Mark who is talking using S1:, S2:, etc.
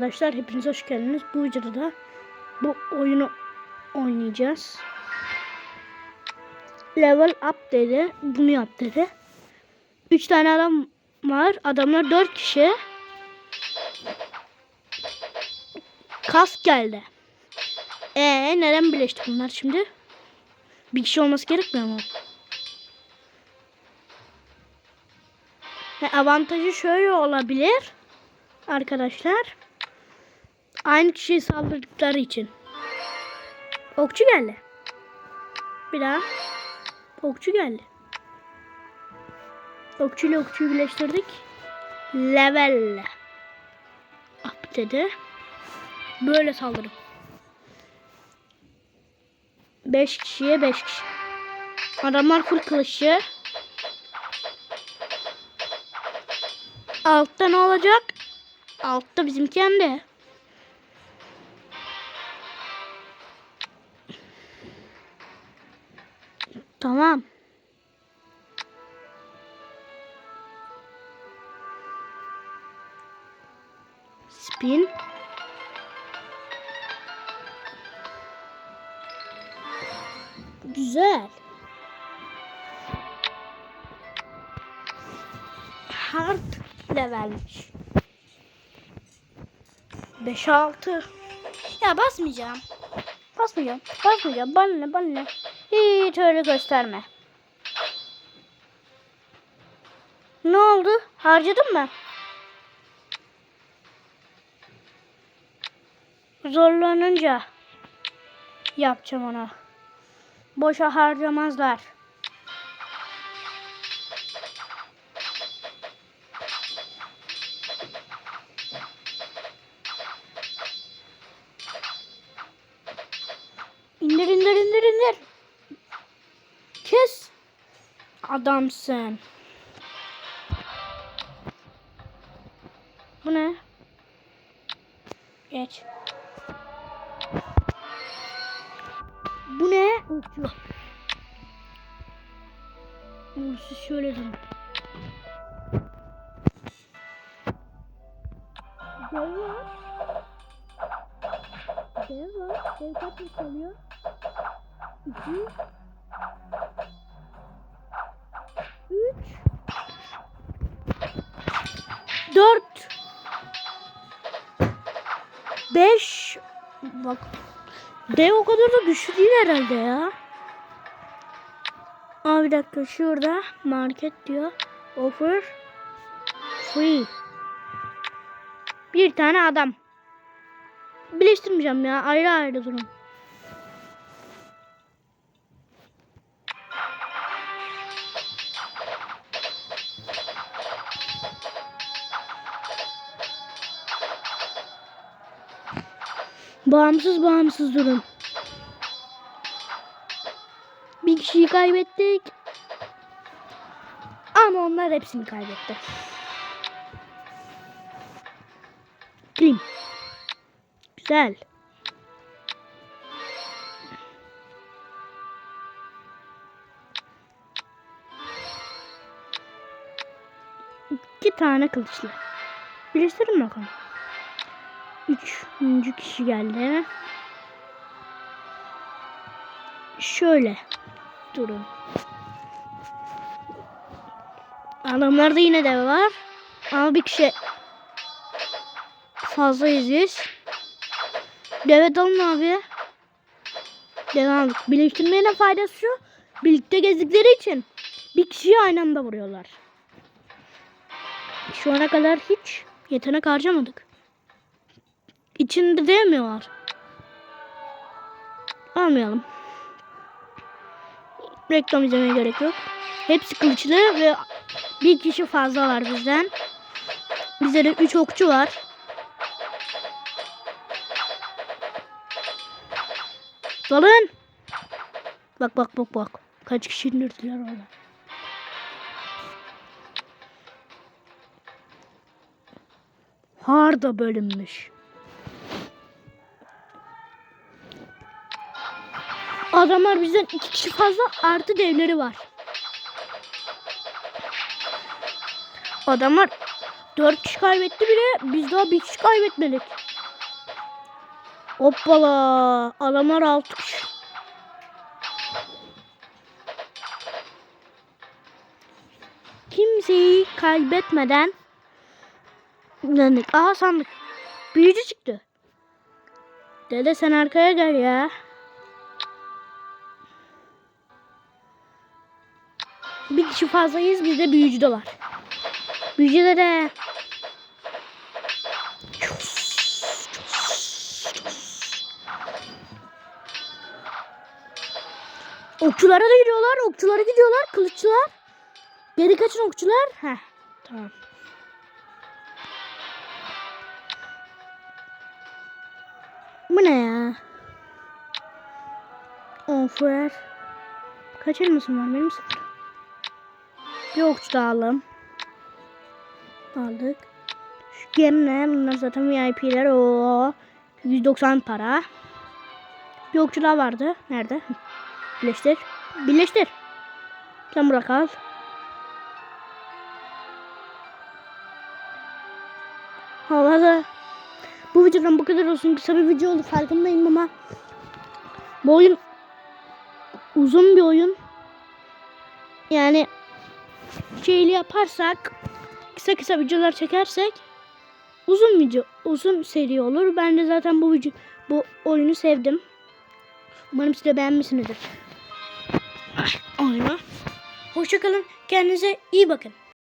S1: Arkadaşlar hepiniz hoş geldiniz. Bu videoda da bu oyunu oynayacağız. Level up dedi. Bunu yap dedi. 3 tane adam var. Adamlar 4 kişi. Kas geldi. Ee neden birleşti bunlar şimdi? Bir kişi olması gerekmiyor mu? Ve avantajı şöyle olabilir. Arkadaşlar. Aynı kişiye saldırdıkları için. Okçu geldi. Bir daha. Okçu geldi. Okçu ile okçuyu birleştirdik. Level. Up dedi. Böyle saldırın. 5 kişiye 5 kişi. Adamlar full kılıççı. Altta ne olacak? Altta bizim kendi. Tamam. Spin. Güzel. Hard levelmiş. 5 6. Ya basmayacağım. Basmayacağım. Basmayacağım. Bana ne bana ne. Hiç öyle gösterme. Ne oldu? Harcadın mı? Zorlanınca yapacağım onu. Boşa harcamazlar. İndir indir indir indir. Kes. Adamsın. Bu ne? Geç. Bu ne? Siz şöyle durun. Dev var. Dev var. Dev kaç kalıyor? İki. Dört. Beş. Bak. Dev o kadar da güçlü değil herhalde ya. Aa bir dakika şurada market diyor. Offer. Free. Bir tane adam. Birleştirmeyeceğim ya. Ayrı ayrı durun. Bağımsız bağımsız durun. Bir kişiyi kaybettik. Ama onlar hepsini kaybetti. Klim. Güzel. İki tane kılıçlı. Birleştirin bakalım. Üçüncü kişi geldi. Şöyle durun. Adamlarda yine de var. Ama bir kişi fazlayız biz. Deve dalın abi. Devam. Birleştirmenin faydası şu. Birlikte gezdikleri için bir kişiyi aynı anda vuruyorlar. Şu ana kadar hiç yetenek harcamadık. İçinde değil mi var? Almayalım. Reklam izlemeye gerek yok. Hepsi kılıçlı ve bir kişi fazla var bizden. Bizde de 3 okçu var. Dalın. Bak bak bak bak. Kaç kişi indirdiler orada. Harda bölünmüş. Adamlar bizden iki kişi fazla artı devleri var. Adamlar dört kişi kaybetti bile biz daha bir kişi kaybetmedik. Hoppala. Adamlar altı kişi. Kimseyi kaybetmeden döndük. Aha sandık. Büyücü çıktı. Dede sen arkaya gel ya. Kişi fazlayız bir de büyücü de var. Büyücü dede. Okçulara da gidiyorlar. Okçulara gidiyorlar. Kılıççılar. Geri kaçın okçular. Heh. Tamam. Bu ne ya? Of ver. Kaç elmasın var benim sıfır. Bir okçu da. Aldık. Şu gemle bunlar zaten VIP'ler. o 190 para. Bir okçu daha vardı. Nerede? Birleştir. Birleştir. Sen burada kal. Havada. Bu videodan bu kadar olsun. Kısa bir video oldu farkındayım ama bu oyun uzun bir oyun. Yani şeyli yaparsak kısa kısa videolar çekersek uzun video uzun seri olur. Ben de zaten bu video bu oyunu sevdim. Umarım siz de beğenmişsinizdir. Oyunu. Hoşçakalın. Kendinize iyi bakın.